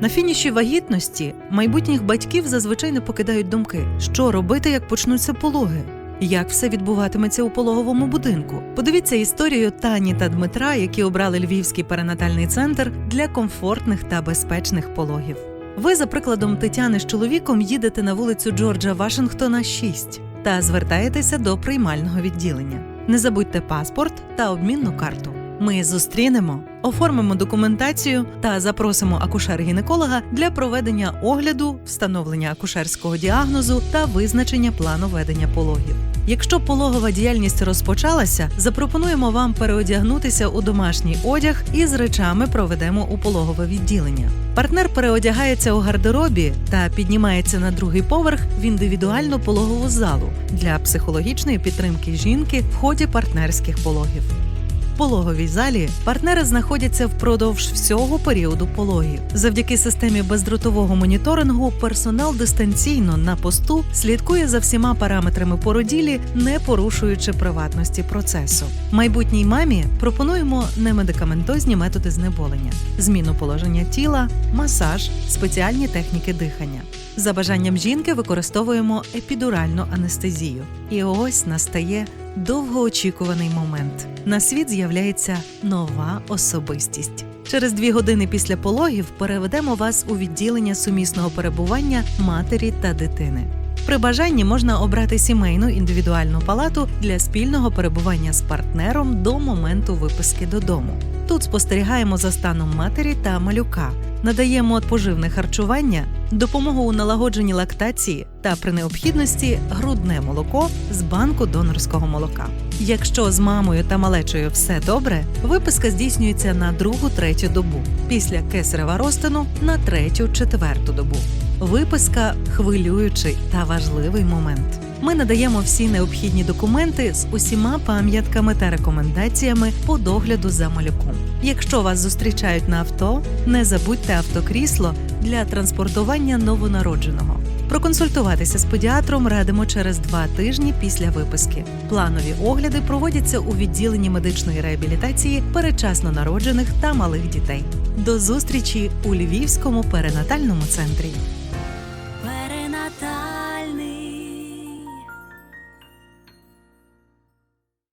На фініші вагітності майбутніх батьків зазвичай не покидають думки, що робити, як почнуться пологи. Як все відбуватиметься у пологовому будинку? Подивіться історію Тані та Дмитра, які обрали Львівський перинатальний центр для комфортних та безпечних пологів. Ви, за прикладом Тетяни з чоловіком, їдете на вулицю Джорджа Вашингтона 6 та звертаєтеся до приймального відділення. Не забудьте паспорт та обмінну карту. Ми зустрінемо, оформимо документацію та запросимо акушер-гінеколога для проведення огляду, встановлення акушерського діагнозу та визначення плану ведення пологів. Якщо пологова діяльність розпочалася, запропонуємо вам переодягнутися у домашній одяг і з речами проведемо у пологове відділення. Партнер переодягається у гардеробі та піднімається на другий поверх в індивідуальну пологову залу для психологічної підтримки жінки в ході партнерських пологів. Пологовій залі партнери знаходяться впродовж всього періоду пологів. Завдяки системі бездротового моніторингу персонал дистанційно на посту слідкує за всіма параметрами породілі, не порушуючи приватності процесу. Майбутній мамі пропонуємо немедикаментозні методи знеболення, зміну положення тіла, масаж, спеціальні техніки дихання. За бажанням жінки використовуємо епідуральну анестезію. І ось настає довгоочікуваний момент. На світ з'являється нова особистість. Через дві години після пологів переведемо вас у відділення сумісного перебування матері та дитини. При бажанні можна обрати сімейну індивідуальну палату для спільного перебування з партнером до моменту виписки додому. Тут спостерігаємо за станом матері та малюка, надаємо поживне харчування, допомогу у налагодженні лактації та при необхідності грудне молоко з банку донорського молока. Якщо з мамою та малечою все добре, виписка здійснюється на другу-третю добу, після кесарева розтину на третю-четверту добу. Виписка хвилюючий та важливий момент. Ми надаємо всі необхідні документи з усіма пам'ятками та рекомендаціями по догляду за малюком. Якщо вас зустрічають на авто, не забудьте автокрісло для транспортування новонародженого. Проконсультуватися з педіатром радимо через два тижні після виписки. Планові огляди проводяться у відділенні медичної реабілітації перечасно народжених та малих дітей. До зустрічі у Львівському перинатальному центрі.